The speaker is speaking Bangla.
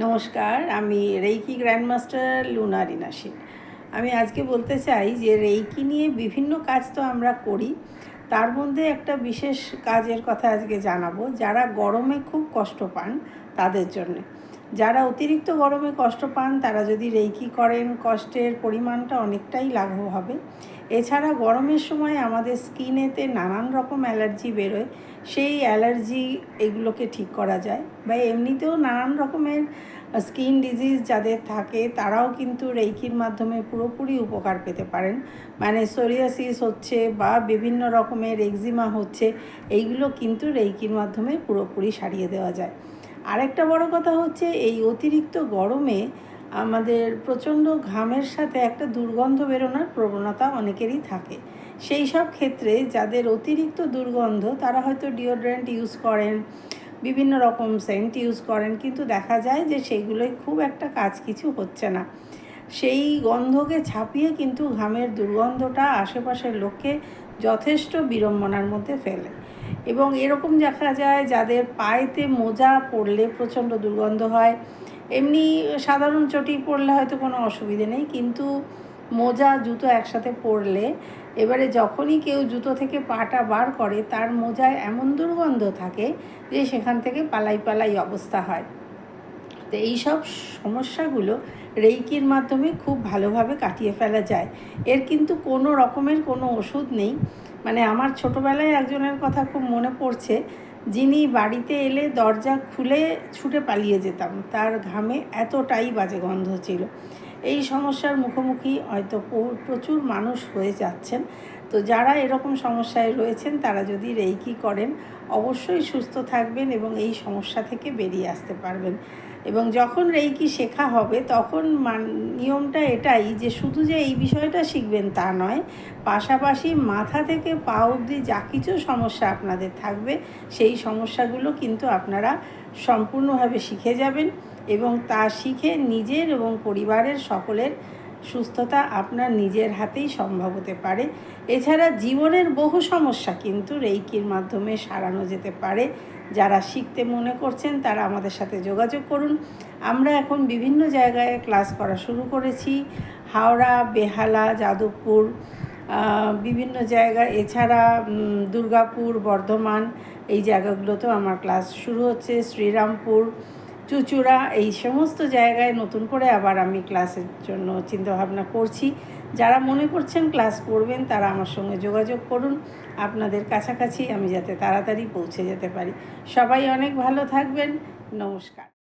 নমস্কার, আমি রেইকি গ্র্যান্ডমাস্টার লুনা রিনাশিন আমি আজকে বলতে চাই যে রেইকি নিয়ে বিভিন্ন কাজ তো আমরা করি, তার মধ্যে একটা বিশেষ কাজের কথা আজকে জানাব, যারা গরমে খুব কষ্ট পান তাদের জন্য। যারা অতিরিক্ত গরমে কষ্ট পান, তারা যদি রেইকি করেন, কষ্টের পরিমাণটা অনেকটাই লাঘব হবে। এছাড়া গরমের সময় আমাদের স্কিনেতে নানান রকম অ্যালার্জি বেরোয়, সেই অ্যালার্জি এগুলোকে ঠিক করা যায়। বা এমনিতেও নানান রকমের স্কিন ডিজিজ যাদের থাকে, তারাও কিন্তু রেইকির মাধ্যমে পুরোপুরি উপকার পেতে পারেন। মানে সোরিয়াসিস হচ্ছে বা বিভিন্ন রকমের এক্সিমা হচ্ছে, এইগুলো কিন্তু রেইকির মাধ্যমে পুরোপুরি সারিয়ে দেওয়া যায়। আরেকটা বড় কথা হচ্ছে, এই অতিরিক্ত গরমে আমাদের প্রচণ্ড ঘামের সাথে একটা দুর্গন্ধ বেরোনোর প্রবণতা অনেকেরই থাকে। সেই সব ক্ষেত্রে যাদের অতিরিক্ত দুর্গন্ধ, তারা হয়তো ডিওড্রেন্ট ইউজ করেন, বিভিন্ন রকম সেন্ট ইউজ করেন, কিন্তু দেখা যায় যে সেইগুলোই খুব একটা কাজ কিছু হচ্ছে না। সেই গন্ধকে ছাপিয়ে কিন্তু ঘামের দুর্গন্ধটা আশেপাশের লোককে যথেষ্ট বিড়ম্বনার মধ্যে ফেলে। এবং এরকম দেখা যায় যাদের পায়েতে মোজা পরলে প্রচণ্ড দুর্গন্ধ হয়। এমনি সাধারণ চটি পরলে হয়তো কোনো অসুবিধে নেই, কিন্তু মোজা, জুতো একসাথে পরলে এবারে যখনই কেউ জুতো থেকে পাটা বার করে, তার মোজায় এমন দুর্গন্ধ থাকে যে সেখান থেকে পালাই পালাই অবস্থা হয়। তো এই সব সমস্যাগুলো রেইকির মাধ্যমে খুব ভালোভাবে কাটিয়ে ফেলা যায়। এর কিন্তু কোনো রকমের কোনো ওষুধ নেই। মানে আমার ছোটোবেলায় একজনের কথা খুব মনে পড়ছে, যিনি বাড়িতে এলে দরজা খুলে ছুটে পালিয়ে যেতাম। তার ঘামে এতটাই বাজে গন্ধ ছিল। এই সমস্যার মুখোমুখি হয়তো প্রচুর মানুষ হয়ে যাচ্ছেন। তো যারা এরকম সমস্যায় রয়েছেন, তারা যদি রেইকি করেন, অবশ্যই সুস্থ থাকবেন এবং এই সমস্যা থেকে বেরিয়ে আসতে পারবেন। এবং যখন রেইকি শেখা হবে, তখন মান, নিয়মটা এটাই যে শুধু যে এই বিষয়টা শিখবেন তা নয়, পাশাপাশি মাথা থেকে পা অবধি যা কিছু সমস্যা আপনাদের থাকবে, সেই সমস্যাগুলো কিন্তু আপনারা সম্পূর্ণভাবে শিখে যাবেন। এবং তা শিখে নিজের এবং পরিবারের সকলের সুস্থতা আপনার নিজের হাতেই সম্ভব হতে পারে। এছাড়া জীবনের বহু সমস্যা কিন্তু রেইকির মাধ্যমে সারানো যেতে পারে। যারা শিখতে মনে করছেন তারা আমাদের সাথে যোগাযোগ করুন। আমরা এখন বিভিন্ন জায়গায় ক্লাস করা শুরু করেছি। হাওড়া, বেহালা, যাদবপুর বিভিন্ন জায়গা এছাড়া দুর্গাপুর, বর্ধমান এই জায়গাগুলোতেও আমার ক্লাস শুরু হচ্ছে। শ্রীরামপুর চুচুড়া, এই সমস্ত জায়গায় নতুন করে আবার আমি ক্লাসের জন্য চিন্তাভাবনা করছি। যারা মনে করছেন ক্লাস করবেন, তারা আমার সঙ্গে যোগাযোগ করুন। আপনাদের কাছাকাছি আমি যাতে তাড়াতাড়ি পৌঁছে যেতে পারি। সবাই অনেক ভালো থাকবেন। নমস্কার।